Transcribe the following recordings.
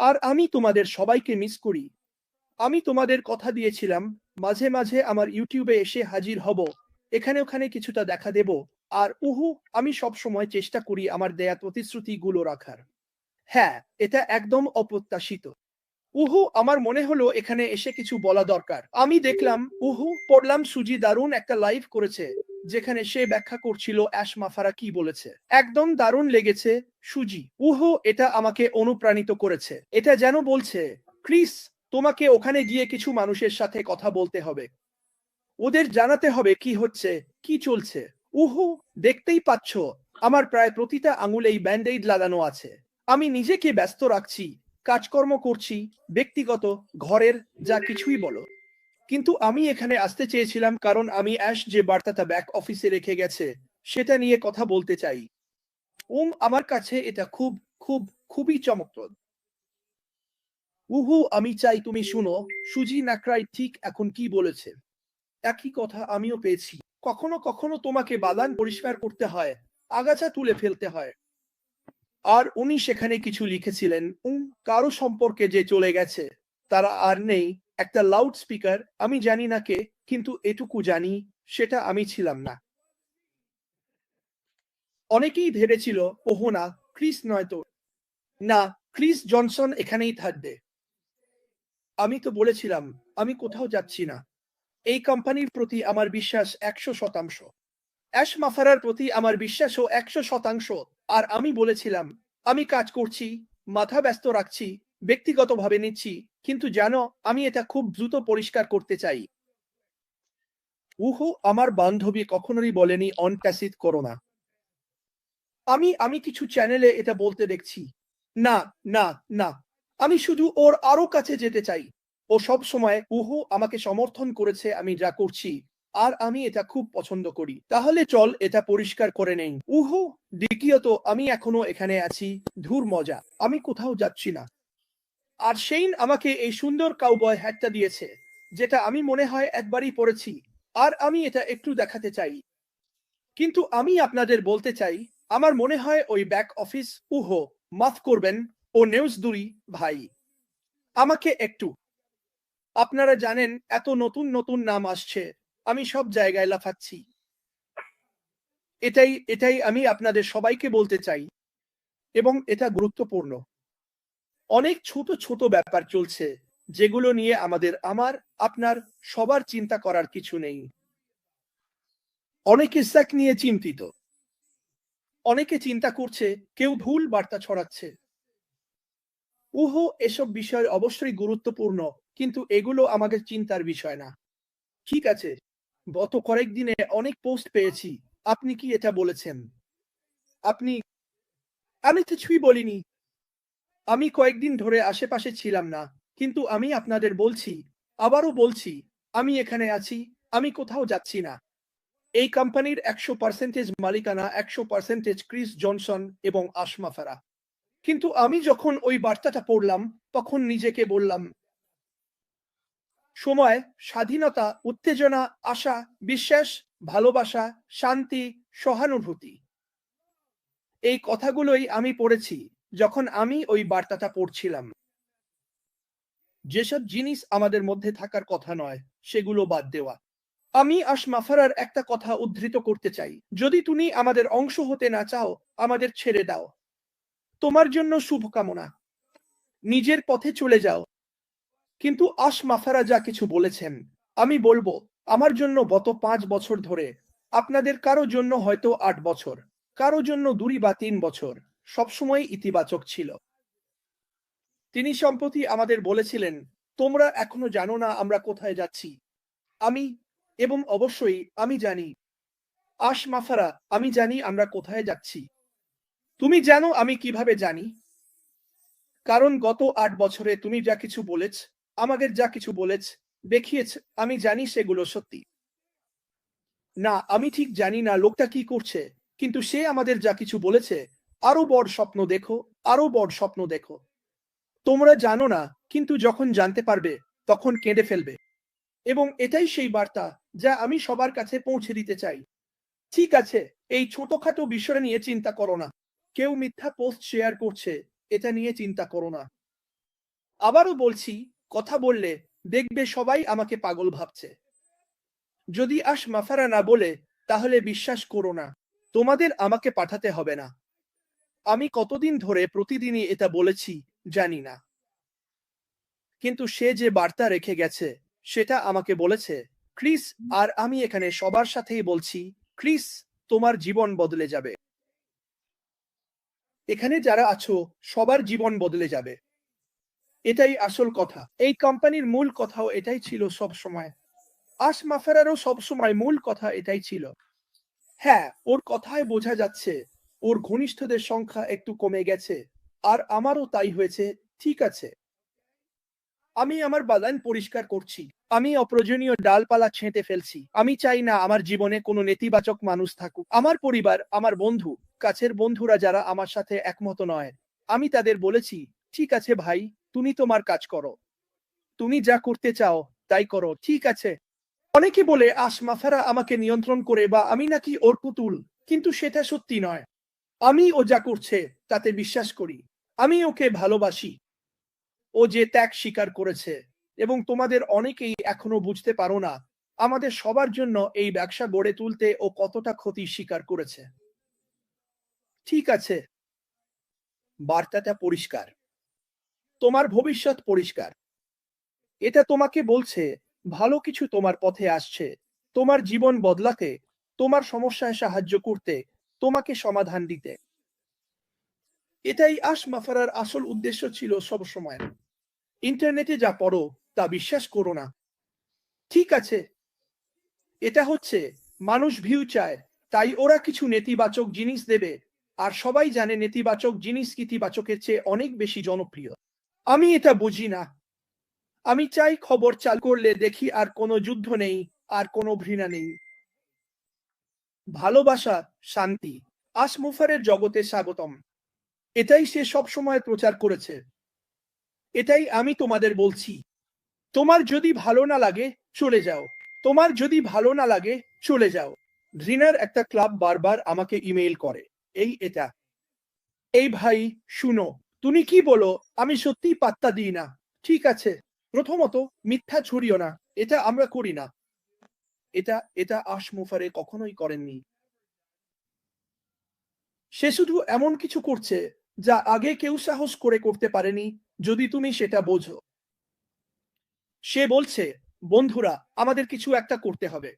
আর আমি তোমাদের সবাইকে মিস করি। আমি তোমাদের কথা দিয়েছিলাম, মাঝে মাঝে আমার ইউটিউবে এসে হাজির হব, এখানে ওখানে কিছুটা দেখা দেব, আর উহু, আমি সব সময় চেষ্টা করি আমার দেয়া প্রতিশ্রুতিগুলো রাখার। হ্যাঁ এটা একদম অপ্রত্যাশিত। উহু, আমার মনে হলো এখানে এসে কিছু বলা দরকার। আমি দেখলাম, উহু, পড়লাম সুজি দারুণ একটা লাইভ করেছে। যেখানে সে ব্যাখ্যা করছিল অ্যাশ মাফারা কি বলেছে। একদম দারুণ লেগেছে, সুজি। উহু, এটা আমাকে অনুপ্রাণিত করেছে। এটা যেন বলছে, ক্রিস, তোমাকে ওখানে গিয়ে কিছু মানুষের সাথে কথা বলতে হবে। ওদের জানাতে হবে কি হচ্ছে, কি চলছে। উহু, দেখতেই পাচ্ছ, আমার প্রায় প্রতিটা আঙুলেই ব্যান্ডেড লাগানো আছে। আমি নিজেকে ব্যস্ত রাখছি, কাজকর্ম করছি, ব্যক্তিগত, ঘরের, যা কিছুই বলো। কিন্তু আমি এখানে আসতে চেয়েছিলাম কারণ আমি অ্যাশ যে বার্তাটা ব্যাক অফিসে রেখে গেছে, সেটা নিয়ে কথা বলতে চাই। ওম আমার কাছে এটা খুব খুব, খুবই চমকপ্রদ। উহু, আমি চাই তুমি শুনো, সুজি নাকরাই ঠিক এখন কি বলেছে? একই কথা আমিও পেয়েছি। কখনো কখনো তোমাকে বাদান পরিষ্কার করতে হয়, আগাছা তুলে ফেলতে হয়। আর উনি সেখানে কিছু লিখেছিলেন, উম, কারও সম্পর্কে যে চলে গেছে, তারা আর নেই একটা লাউড স্পিকার আমি জানি না কে, কিন্তু এটুকু জানি, সেটা আমি ছিলাম না। অনেকেই ভেবেছিল ওহো না, ক্রিস নয় তো। না, ক্রিস জনসন এখানেই থাকবে। আমি তো বলেছিলাম, আমি কোথাও যাচ্ছি না। এই কোম্পানির প্রতি আমার বিশ্বাস একশো শতাংশ। অ্যাশ মাফারার প্রতি আমার বিশ্বাসও একশো শতাংশ। আর আমি বলেছিলাম, আমি কাজ করছি, মাথা ব্যস্ত রাখছি ব্যক্তিগতভাবে নিচ্ছি, কিন্তু জানো আমি এটা খুব দ্রুত পরিষ্কার করতে চাই। উহু, আমার বান্ধবী কখনোই বলেনি, অন প্যাসিভ করো না। আমি আমি কিছু চ্যানেলে এটা বলতে দেখছি। না না না। আমি শুধু ওর আরও কাছে যেতে চাই। ও সব সময়, উহু, আমাকে সমর্থন করেছে, আমি যা করছি, আর আমি এটা খুব পছন্দ করি। তাহলে চল, এটা পরিষ্কার করে নেই। উহু, দ্বিতীয়ত, আমি এখনও এখানে আছি, ধুর মজা। আমি কোথাও যাচ্ছি না। আর সেইন আমাকে এই সুন্দর কাউবয় হ্যাটটা দিয়েছে, যেটা আমি মনে হয় একবারই পড়েছি আর আমি এটা একটু দেখাতে চাই। কিন্তু আমি আপনাদের বলতে চাই, আমার মনে হয় ওই ব্যাক অফিস উহো, মাফ করবেন, ও নিউজ দুরি, ভাই। আমাকে একটু। আপনারা জানেন, এত নতুন নতুন নাম আসছে, আমি সব জায়গায় লাফাচ্ছি। এটাই এটাই আমি আপনাদের সবাইকে বলতে চাই, এবং এটা গুরুত্বপূর্ণ। অনেক ছোট ছোট ব্যাপার চলছে, যেগুলো নিয়ে আমাদের, আমার, আপনার সবার চিন্তা করার কিছু নেই। অনেকে স্যাক নিয়ে চিন্তিত। অনেকে চিন্তা করছে, কেউ ভুল বার্তা ছড়াচ্ছে। উহো, এসব বিষয় অবশ্যই গুরুত্বপূর্ণ, কিন্তু এগুলো আমাদের চিন্তার বিষয় না। ঠিক আছে, গত কয়েকদিনে অনেক পোস্ট পেয়েছি, আপনি কি এটা বলেছেন? আপনি, আমি কিছুই বলিনি। আমি কয়েকদিন ধরে আশেপাশে ছিলাম না, কিন্তু আমি আপনাদের বলছি, আবারও বলছি, আমি এখানে আছি, আমি কোথাও যাচ্ছি না। এই কোম্পানির একশো পার্সেন্টেজ মালিকানা, একশো পার্সেন্টেজ ক্রিস জনসন এবং আসমা ফারা কিন্তু আমি যখন ওই বার্তাটা পড়লাম, তখন নিজেকে বললাম, সময়, স্বাধীনতা, উত্তেজনা, আশা, বিশ্বাস, ভালোবাসা, শান্তি, সহানুভূতি। এই কথাগুলোই আমি পড়েছি। যখন আমি ওই বার্তাটা পড়ছিলাম, যেসব জিনিস আমাদের মধ্যে থাকার কথা নয়, সেগুলো বাদ দেওয়া। আমি আসমাফারার একটা কথা উদ্ধৃত করতে চাই। যদি তুমি আমাদের অংশ হতে না চাও, আমাদের ছেড়ে দাও। তোমার জন্য শুভকামনা। নিজের পথে চলে যাও। কিন্তু আশ মাফারা যা কিছু বলেছেন, আমি বলব, আমার জন্য গত পাঁচ বছর ধরে, আপনাদের কারও জন্য হয়তো আট বছর, কারও জন্য দুই বা তিন বছর। সবসময় ইতিবাচক ছিল। তিনি সম্প্রতি আমাদের বলেছিলেন, তোমরা এখনও জানো না আমরা কোথায় যাচ্ছি। আমি এবং অবশ্যই আমি জানি। আশ মাফারা আমি জানি আমরা কোথায় যাচ্ছি। তুমি জানো আমি কীভাবে জানি? কারণ গত আট বছরে তুমি যা কিছু বলেছ আমাদের যা কিছু বলেছ, দেখিয়েছ, আমি জানি সেগুলো সত্যি। না, আমি ঠিক জানি না লোকটা কি করছে, কিন্তু সে আমাদের যা কিছু বলেছে আরও বড় স্বপ্ন দেখো, আরও বড় স্বপ্ন দেখো। তোমরা জানো না, কিন্তু যখন জানতে পারবে, তখন কেঁদে ফেলবে। এবং এটাই সেই বার্তা যা আমি সবার কাছে পৌঁছে দিতে চাই। ঠিক আছে, এই ছোটখাটো বিষয় নিয়ে চিন্তা করো না। কেউ মিথ্যা পোস্ট শেয়ার করছে, এটা নিয়ে চিন্তা করো না। আবারও বলছি, কথা বললে দেখবে সবাই আমাকে পাগল ভাবছে। যদি আশ মাফারা না বলে, তাহলে বিশ্বাস করো না। তোমাদের আমাকে পাঠাতে হবে না। আমি কতদিন ধরে প্রতিদিনই এটা বলেছি জানি না। কিন্তু সে যে বার্তা রেখে গেছে, সেটা আমাকে বলেছে, ক্রিস, আর আমি এখানে সবার সাথেই বলছি, ক্রিস, তোমার জীবন বদলে যাবে। এখানে যারা আছো, সবার জীবন বদলে যাবে। এটাই আসল কথা। এই কোম্পানির মূল কথাও এটাই ছিল সব সময়। আশ মাফেরারও সব সময় মূল কথা এটাই ছিল। হ্যাঁ ওর কথায় বোঝা যাচ্ছে ওর ঘনিষ্ঠদের সংখ্যা একটু কমে গেছে, আর আমারও তাই হয়েছে, ঠিক আছে। আমি আমার বাগান পরিষ্কার করছি, আমি অপ্রয়োজনীয় ডালপালা ছেঁটে ফেলছি, আমি চাই না আমার জীবনে কোনো নেতিবাচক মানুষ থাকুক। আমার পরিবার, আমার বন্ধু, কাছের বন্ধুরা যারা আমার সাথে একমত নয়, আমি তাদের বলেছি, ঠিক আছে ভাই, তুমি তোমার কাজ করো। তুমি যা করতে চাও, তাই করো, ঠিক আছে। অনেকে বলে, আশ আসমাফারা আমাকে নিয়ন্ত্রণ করে বা আমি নাকি ওর পুতুল। কিন্তু সেটা সত্যি নয়। আমি ও যা করছে তাতে বিশ্বাস করি। আমি ওকে ভালোবাসি। ও যে ত্যাগ স্বীকার করেছে এবং তোমাদের অনেকেই এখনও বুঝতে পারো না আমাদের সবার জন্য এই ব্যবসা গড়ে তুলতে ও কতটা ক্ষতি স্বীকার করেছে। ঠিক আছে। বার্তাটা পরিষ্কার। তোমার ভবিষ্যৎ পরিষ্কার। এটা তোমাকে বলছে, ভালো কিছু তোমার পথে আসছে। তোমার জীবন বদলাতে, তোমার সমস্যায় সাহায্য করতে তোমাকে সমাধান দিতে। এটাই আশ মাফারার আসল উদ্দেশ্য ছিল সব সময় ইন্টারনেটে যা পড়ো, তা বিশ্বাস করো না। ঠিক আছে। এটা হচ্ছে, মানুষ ভিউ চায়, তাই ওরা কিছু নেতিবাচক জিনিস দেবে, আর সবাই জানে নেতিবাচক জিনিস ইতিবাচকের চেয়ে অনেক বেশি জনপ্রিয়। আমি এটা বুঝি না। আমি চাই খবর চাল করলে দেখি আর কোনো যুদ্ধ নেই, আর কোনো ঘৃণা নেই। ভালোবাসা, শান্তি, আসমুফারের জগতে স্বাগতম। এটাই সে সব সময় প্রচার করেছে। এটাই আমি তোমাদের বলছি। তোমার যদি ভালো না লাগে, চলে যাও। তোমার যদি ভালো না লাগে, চলে যাও। ঘৃণার একটা ক্লাব বারবার আমাকে ইমেইল করে। এই এটা। এই ভাই, শুনো, তুমি কি বলো? আমি সত্যি পাত্তা দিই না। ঠিক আছে। প্রথমত মিথ্যা ছড়িও না। এটা আমরা করি না। এটা এটা আশমুফারে কখনোই করেননি। সে শুধু এমন কিছু করছে যা আগে কেউ সাহস করে করতে পারেনি, যদি তুমি সেটা বোঝো। সে বলছে, বন্ধুরা, আমাদের কিছু একটা করতে হবে।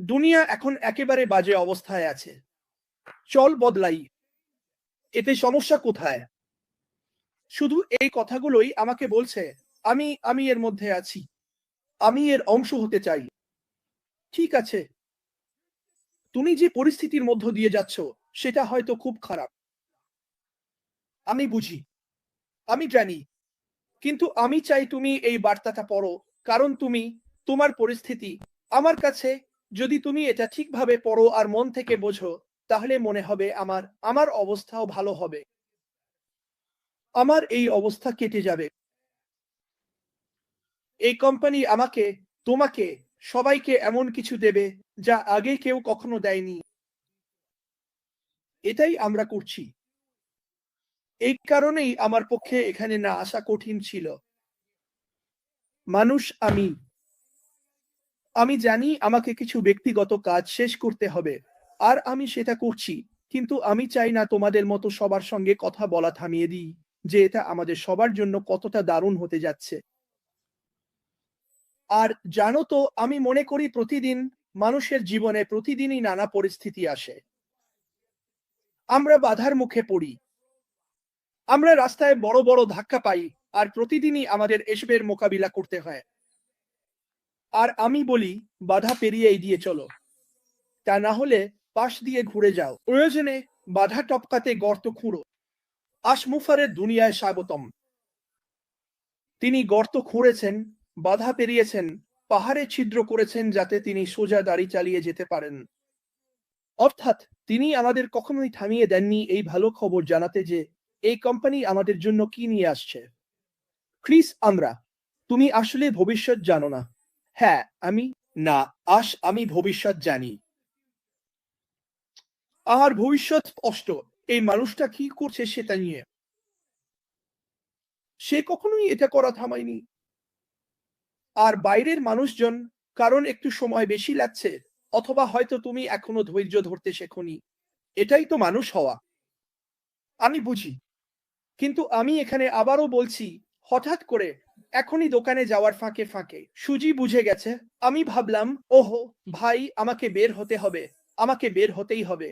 দুনিয়া এখন একেবারে বাজে অবস্থায় আছে। চল বদলাই। এতে সমস্যা কোথায়? শুধু এই কথাগুলোই আমাকে বলছে, আমি আমি এর মধ্যে আছি। আমি এর অংশ হতে চাই। ঠিক আছে। তুমি যে পরিস্থিতির মধ্য দিয়ে যাচ্ছ, সেটা হয়তো খুব খারাপ। আমি বুঝি। আমি জানি। কিন্তু আমি চাই তুমি এই বার্তাটা পড়ো, কারণ তুমি, তোমার পরিস্থিতি, আমার কাছে যদি তুমি এটা ঠিকভাবে পড়ো আর মন থেকে বোঝো, তাহলে মনে হবে আমার আমার অবস্থাও ভালো হবে। আমার এই অবস্থা কেটে যাবে। এই কোম্পানি আমাকে, তোমাকে সবাইকে এমন কিছু দেবে যা আগে কেউ কখনো দেয়নি। এটাই আমরা করছি। এই কারণেই আমার পক্ষে এখানে না আসা কঠিন ছিল। মানুষ আমি। আমি জানি আমাকে কিছু ব্যক্তিগত কাজ শেষ করতে হবে, আর আমি সেটা করছি, কিন্তু আমি চাই না তোমাদের মতো সবার সঙ্গে কথা বলা থামিয়ে দিই, যে এটা আমাদের সবার জন্য কতটা দারুণ হতে যাচ্ছে। আর জানো তো, আমি মনে করি প্রতিদিন মানুষের জীবনে প্রতিদিনই নানা পরিস্থিতি আসে। আমরা বাধার মুখে পড়ি। আমরা রাস্তায় বড় বড় ধাক্কা পাই আর প্রতিদিনই আমাদের এসবের মোকাবিলা করতে হয়। আর আমি বলি, বাধা পেরিয়ে এগিয়ে চলো। তা না হলে পাশ দিয়ে ঘুরে যাও। প্রয়োজনে বাধা টপকাতে গর্ত খুঁড়ো। আশমুফারের দুনিয়ায় স্বাগতম। তিনি গর্ত খুঁড়েছেন বাধা পেরিয়েছেন, পাহাড়ে ছিদ্র করেছেন যাতে তিনি সোজা দাড়ি চালিয়ে যেতে পারেন। অর্থাৎ তিনি আমাদের কখনোই থামিয়ে দেননি এই ভালো খবর জানাতে যে এই কোম্পানি আমাদের জন্য কি নিয়ে আসছে। ক্রিস, আমরা, তুমি আসলে ভবিষ্যৎ জানো না। হ্যাঁ আমি, না, আস, আমি ভবিষ্যৎ জানি। আর ভবিষ্যৎ স্পষ্ট, এই মানুষটা কি করছে সেটা নিয়ে। সে কখনোই এটা করা থামায়নি। আর বাইরের মানুষজন কারণ একটু সময় বেশি লাগছে, অথবা হয়তো তুমি এখনও ধৈর্য ধরতে শেখনি। এটাই তো মানুষ হওয়া। আমি বুঝি। কিন্তু আমি এখানে আবারও বলছি, হঠাৎ করে এখনই দোকানে যাওয়ার ফাঁকে ফাঁকে। সুজি বুঝে গেছে। আমি ভাবলাম, ওহো, ভাই, আমাকে বের হতে হবে। আমাকে বের হতেই হবে।